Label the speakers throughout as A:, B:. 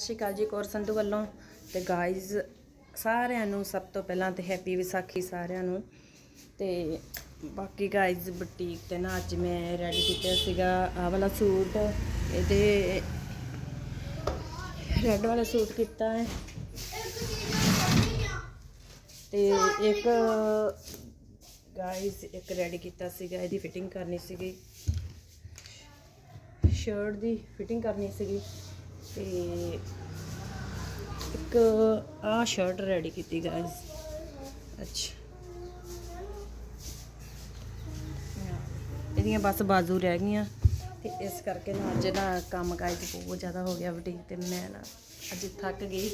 A: ਸਤਿ ਸ਼੍ਰੀ ਅਕਾਲ ਜੀ ਕੌਰ ਸੰਧੂ ਵੱਲੋਂ। ਤੇ ਗਾਇਜ਼ ਸਾਰਿਆਂ ਨੂੰ ਸਭ ਤੋਂ ਪਹਿਲਾਂ ਤੇ ਹੈਪੀ ਵਿਸਾਖੀ ਸਾਰਿਆਂ ਨੂੰ। ਤੇ ਬਾਕੀ ਗਾਇਜ਼ ਬੁਟੀਕ ਤੇ ਨਾ ਅੱਜ ਮੈਂ ਰੈਡੀ ਕੀਤਾ ਸੀਗਾ ਆ ਵਾਲਾ ਸੂਟ। ਇਹਦੇ ਰੈੱਡ ਵਾਲਾ ਸੂਟ ਕੀਤਾ ਹੈ। ਤੇ ਇੱਕ ਗਾਇਜ਼ ਇੱਕ ਰੈਡੀ ਕੀਤਾ ਸੀਗਾ, ਇਹਦੀ ਫਿਟਿੰਗ ਕਰਨੀ ਸੀਗੀ। ਸ਼ਰਟ ਦੀ ਫਿਟਿੰਗ ਕਰਨੀ ਸੀਗੀ। ਤੇ ਇੱਕ ਆ ਸ਼ਰਟ ਰੈਡੀ ਕੀਤੀ ਗਾਇਸ ਅੱਛਾ। ਇਹਦੀਆਂ ਬਸ ਬਾਜ਼ੂ ਰਹਿ ਗਈਆਂ। ਤੇ ਇਸ ਕਰਕੇ ਨਾ ਅੱਜ ਨਾ ਕੰਮ ਕਾਜ ਬਹੁਤ ਜ਼ਿਆਦਾ ਹੋ ਗਿਆ ਬੁਟੀਕ ਤੇ ਮੈਂ ਨਾ ਅੱਜ ਥੱਕ ਗਈ।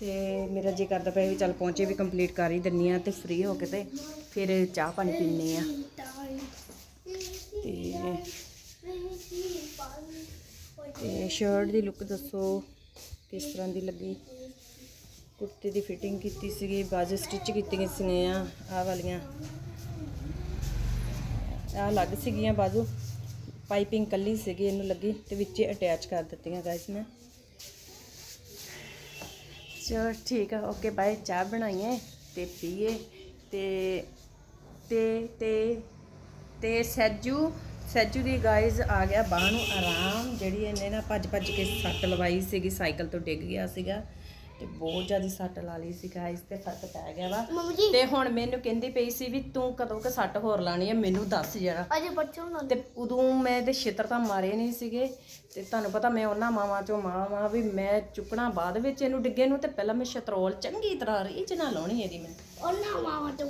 A: ਤੇ ਮੇਰਾ ਜੀ ਕਰਦਾ ਪਿਆ ਵੀ ਚੱਲ ਪਹੁੰਚੇ ਵੀ ਕੰਪਲੀਟ ਕਰ ਹੀ ਦਿੰਨੀ ਆ ਤੇ ਫ੍ਰੀ ਹੋ ਕੇ ਤੇ ਫਿਰ ਚਾਹ ਪਾਣੀ ਪੀਣੇ ਆ। ਤੇ ਤੇ ਸ਼ਰਟ ਦੀ ਲੁੱਕ ਦੱਸੋ, ਕਿਸ ਤਰ੍ਹਾਂ ਦੀ ਲੱਗੀ? ਕੁੜਤੇ ਦੀ ਫਿਟਿੰਗ ਕੀਤੀ ਸੀਗੀ, ਬਾਜੂ ਸਟਿਚ ਕੀਤੀਆਂ ਸੀਗੀਆਂ ਆਹ ਵਾਲੀਆਂ। ਆਹ ਲੱਗ ਸੀਗੀਆਂ ਬਾਜੂ। ਪਾਈਪਿੰਗ ਕੱਲੀ ਸੀਗੀ, ਇਹਨੂੰ ਲੱਗੀ ਤੇ ਵਿੱਚੇ ਅਟੈਚ ਕਰ ਦਿੱਤੀਆਂ ਗਾਇਸ ਮੈਂ ਚਲੋ ਠੀਕ ਆ ਓਕੇ ਬਾਏ ਚਾਹ ਬਣਾਈਏ ਤੇ ਪੀਏ ਤੇ ਤੇ ਤੇ ਤੇ ਸੈਜੂ ਸੈਜੂ ਦੀ ਗਾਇਜ਼ ਆ ਗਿਆ ਬਾਹ ਨੂੰ ਆਰਾਮ ਜਿਹੜੀ ਇਹਨੇ ਨਾ ਭੱਜ ਭੱਜ ਕੇ ਸੱਟ ਲਵਾਈ ਸੀਗੀ ਸਾਈਕਲ ਤੋਂ ਡਿੱਗ ਗਿਆ ਸੀਗਾ ਤੇ ਬਹੁਤ ਜ਼ਿਆਦਾ ਸੱਟ ਲਾ ਲਈ ਸੀ ਗਾਇਜ਼ ਤੇ ਫ਼ਰਕ ਪੈ ਗਿਆ ਵਾ। ਤੇ ਹੁਣ ਮੈਨੂੰ ਕਹਿੰਦੀ ਪਈ ਸੀ ਵੀ ਤੂੰ ਕਦੋਂ ਕਿ ਸੱਟ ਹੋਰ ਲਾਣੀ ਹੈ ਮੈਨੂੰ ਦੱਸ ਜਰਾ।
B: ਅਜੇ ਬੱਚੋਂ ਨਾਲ
A: ਤੇ ਉਦੋਂ ਮੈਂ ਤੇ ਛਿੱਤਰ ਤਾਂ ਮਾਰੇ ਨਹੀਂ ਸੀਗੇ ਤੇ ਤੁਹਾਨੂੰ ਪਤਾ ਮੈਂ ਉਹਨਾਂ ਮਾਵਾਂ ਚੋਂ ਮਾਂ ਵਾਂ ਵੀ ਮੈਂ ਚੁੱਕਣਾ ਬਾਅਦ ਵਿੱਚ ਇਹਨੂੰ ਡਿੱਗੇ ਨੂੰ ਤੇ ਪਹਿਲਾਂ ਮੈਂ ਸ਼ਤਰੋਲ ਚੰਗੀ ਤਰ੍ਹਾਂ ਰੀਝ ਨਾਲ ਲਾਉਣੀ ਇਹਦੀ ਮੈਂ।
B: ਉਹਨਾਂ ਮਾਵਾਂ ਤੋਂ